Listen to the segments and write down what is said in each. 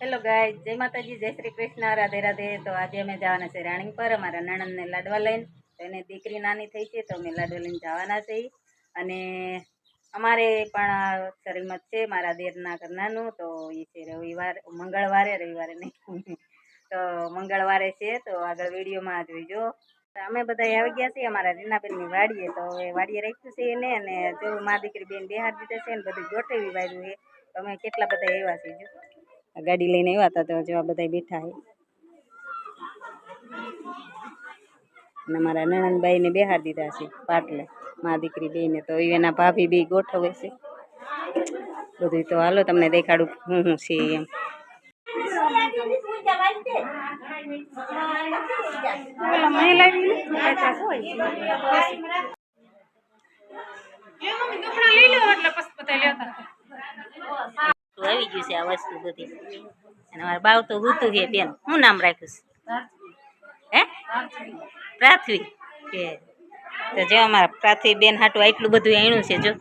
Hello ગાય જય માતાજી, જય શ્રી કૃષ્ણ. રાધે રાધે. તો આજે અમે જવાના છે રાણી પર. અમારા નણંદને લાડવા લઈને. તો એને દીકરી નાની થઈ છે, તો અમે લાડવા લઈને જવાના છે અને અમારે પણ શરીમત છે. મારા દેરના ઘરનાનું તો એ છે રવિવાર, મંગળવારે, રવિવારે નહીં. તો મંગળવારે છે. તો આગળ વિડીયોમાં જોઈજો અમે બધા આવી ગયા છીએ. અમારા રીનાબેનની વાડીએ. તો એ વાડીએ રાખ્યું છે એને. અને જો મા દીકરી બેન બેહાર દીધા છે ને, બધું ગોઠવી વાળ્યું છે. અમે કેટલા બધા એવા છે જો. ગાડી લઈને આવ્યા હતા તો જો આ બધા બેઠા છે અને મારા નણંદબાઈને બેહાર દીધા છે પાટલે. મા દીકરી બેને તો એના ભાભી બી ગોઠવે છે. બધું તો હાલો તમને દેખાડું હું હું છે એમ. વસ્તુ આવી ગયું છે આ વસ્તુ બધી. અને મારા બાવ તો ઋતુ છે બેન. હું નામ રાખ્યું છે? હે? પ્રાથવી. કે તો જો અમારા પ્રાથવી બેન હાટું આટલું બધું આણ્યું છે, જો.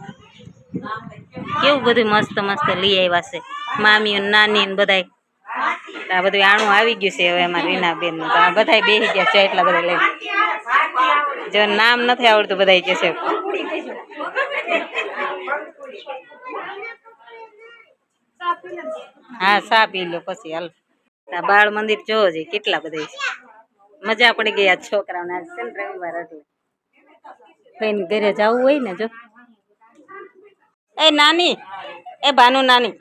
કેવું બધું મસ્ત મસ્ત લઈ આવ્યા છે. મામી ને નાની ને બધાય. આ બધું આણું આવી ગયું છે હવે અમારા રીના બેન તો આ બધાય બેસી ગયા છે એટલા બધા લઈ જો નામ નથી આવડતું બધાય કે છે. હા, સા પી લો પછી હાલ. બાળ મંદિર જોવો જોઈએ, કેટલા બધા મજા પડી આ છોકરાઓને આજ રવિવાર એટલે. કઈને ઘરે જવું હોય ને જો. એ નાની, એ ભાનુ નાની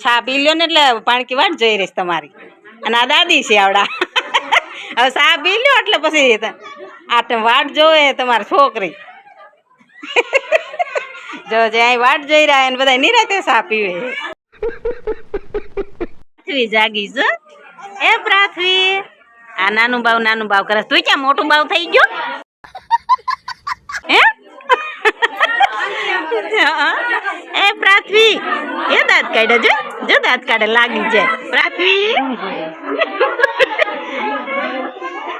છા પી લ્યો ને એટલે પાણકી વાટ જોઈ રહીશ તમારી. અને આ દાદી છે આવડા. હવે સા પી લ્યો એટલે પછી આ તમે વાટ જોવે તમારી છોકરી. જો જે અહીં વાટ જોઈ રહ્યા એને બધા નિરાતે સા પીવે પૃથ્વી જાગી છો. એ પૃથ્વી. આ નાનું બાવ નાનું બાવ કરે. તું ક્યાં મોટું બાવ થઈ ગયો? હે? એ પૃથ્વી. એ દાંત કાઢે જો. જો દાંત કાઢે, લાગી જાય. પૃથ્વી.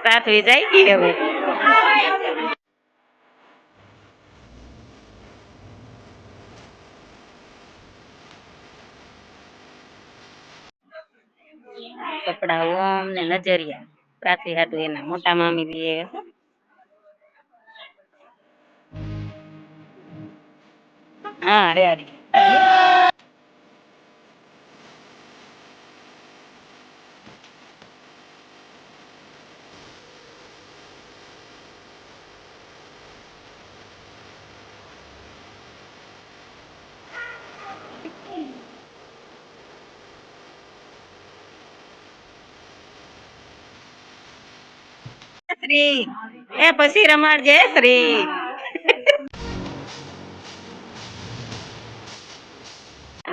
પૃથ્વી જાય ગઈ હવે. કપડા ઓમ ને નજરિયા. પ્રાથી હાટું એના મોટા મામી બી હા. રેડી શ્રી. એ પછી રમાડજે શ્રી.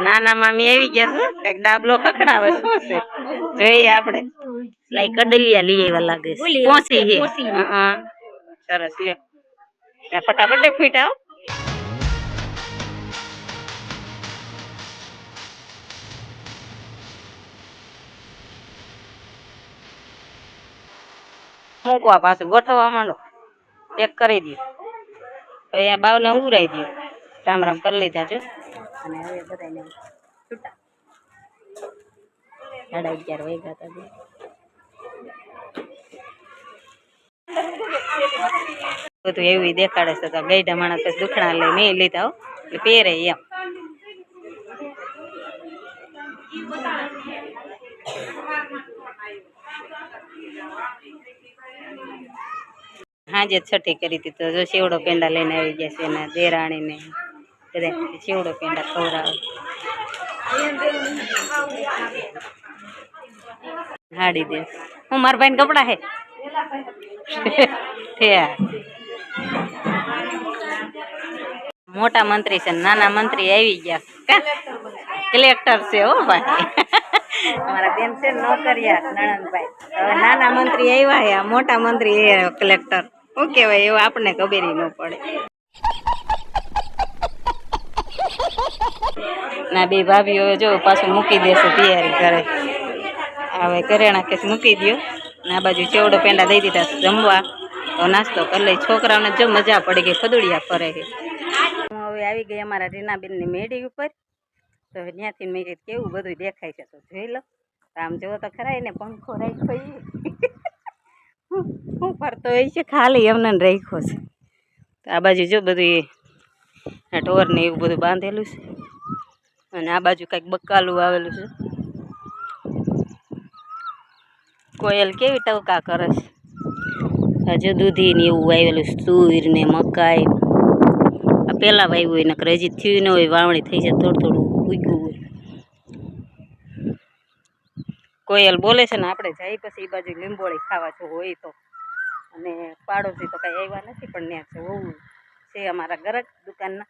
નાના મામી આવી ગયા છે કંઈક ડાબલો ખખડાવે શું છે? જોઈએ આપણે. લાઈ કડલિયા લઈ આવ્યા લાગે હા સરસ લે ફટાફટ ફીટ આવો. મૂકવા પાછું ગોઠવવા માંડો. પેક કરી દો. અહીંયા બાવને ઉરાઈ દો. રામ રામ કરી લીધા છો સાડા અગિયાર વાગ્યા બધું એવું દેખાડે છે તો ગઈઢા માણસ દુખણા લઈ મેં લીધા હો. પહેરે એમ. હાજે છઠ્ઠી કરી તો જો શેવડો પેંડા લઈને આવી ગયા છે એના દેરાણીને. બધા શેવડો પેંડા ખવડાવે. હાડી દે. હું મારા ભાઈને કપડા હે? મોટા મંત્રી છે નાના મંત્રી આવી ગયા. કલેક્ટર છે હો ભાઈ. અમારા બેન છે નોકરિયા નણંદભાઈ. હવે નાના મંત્રી આવ્યા મોટા મંત્રી એ કલેક્ટર. શું કહેવાય એવું આપણને ખબર ન પડે. ના, બે ભાભીઓ જો પાછું મૂકી દેશે તૈયારી કરે હવે કરેણા કેસ મૂકી દો ને આ બાજુ ચેવડો પેંડા દઈ દીધા જમવા. તો નાસ્તો કરી લઈ. છોકરાઓને જો મજા પડી ગઈ ફદુડિયા ફરે હું હવે આવી ગઈ અમારા રીનાબેનની મેડી ઉપર. તો ત્યાંથી મેં કેવું બધું દેખાય છે, તો જોઈ લો. આમ જોવો તો ખરા એને પંખો રાખ્યો ફરતો હોય છે ખાલી એમને રાખ્યો છે. તો આ બાજુ જો બધું આ ઢોર ને એવું બધું બાંધેલું છે. અને આ બાજુ કંઈક બકાલું આવેલું છે. કોયલ કેવી ટવકા કરે છે? હજુ દૂધી ને એવું વાવેલું છે, તુર ને મકાઈ પહેલાં વાવ્યું હોય નકર હજી થયું ન હોય, વાવણી થઈ જાય, થોડું થોડું ઉગ્યું હોય. કોયલ બોલે છે ને, આપણે જઈ પછી એ બાજુ લીંબોળી ખાવા જો હોય તો. અને પાડોશી તો કાંઈ આવ્યા નથી પણ ત્યાં છે હોવું છે અમારા ગરજ દુકાનના.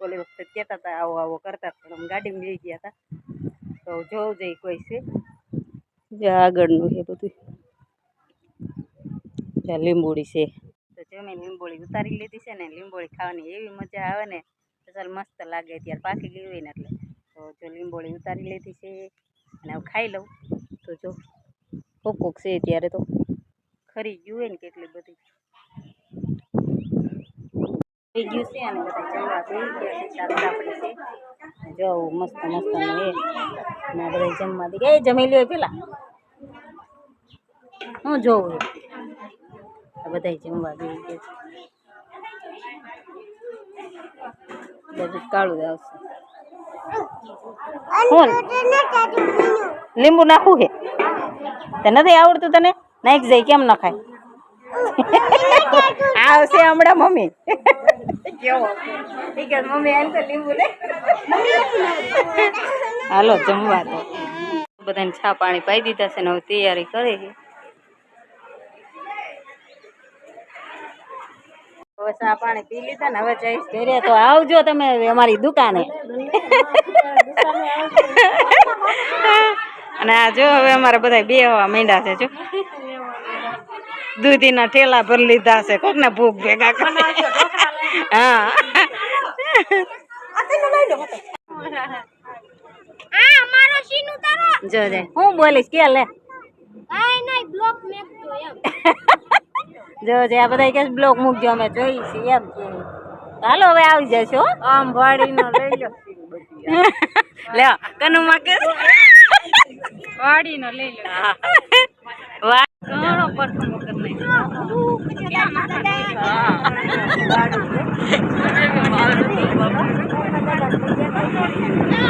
ઓલી વખતે કહેતા હતા આવો આવો કરતા પણ અમે ગાડીમાં લઈ ગયા હતા. તો જોવું જઈ કોઈ છે. જે આગળનું છે બધું. જ્યાં લીંબોળી છે. તો જે મેં લીંબોળી ઉતારી લીધી છે ને લીંબોળી ખાવાની એવી મજા આવે ને ચાલ મસ્ત લાગે ત્યારે પાકી ગઈ હોય ને એટલે. તો જો લીંબોળી ઉતારી લીધી છે અને હવે ખાઈ લઉં. તો જો કોક કોક છે ત્યારે તો. ખરી ગયું હોય ને કેટલી બધી. થઈ ગયું છે અને બધા જમવા ગયા છે છે. જો મસ્ત મસ્ત ને એ. આ બધા જમવા દે. એ જમી લ્યો પેલા. હું જોઉં આ બધા જમવા દે છે. બધું કાળું આવશે. લીંબુ નાખવું છે તે નથી આવડતું તને? નાખ જાય કેમ ન ખાય? આવશે હમણાં મમ્મી. હાલો જમવા તો બધાને છા પાણી પાઈ દીધા છે ને હવે તૈયારી કરે છે. હવે ચા પાણી પી લીધા ને હવે જઈશ ઘરે. તો આવજો તમે અમારી દુકાને. અને આ જો હવે અમારા બધા બે હવા માંડ્યા છે જો. દૂધીના ઠેલા ભરી લીધા છે. કોક ને ભૂખ ભેગા કરે. હા. આ મારો સીન ઉતારો. જો જે. હું બોલીશ કે લે. કાઈ નહીં બ્લોક મેકજો એમ. જો જે આ બધા કે બ્લોક મૂકજો અમે જોઈ છીએ એમ કે. હાલો હવે આવી જશો આમ વાડીનો લઈ લો. લે કનુ કે વાડીનો લઈ લો. ઘણો પરફોર્મ કરી નાખ્યો હા.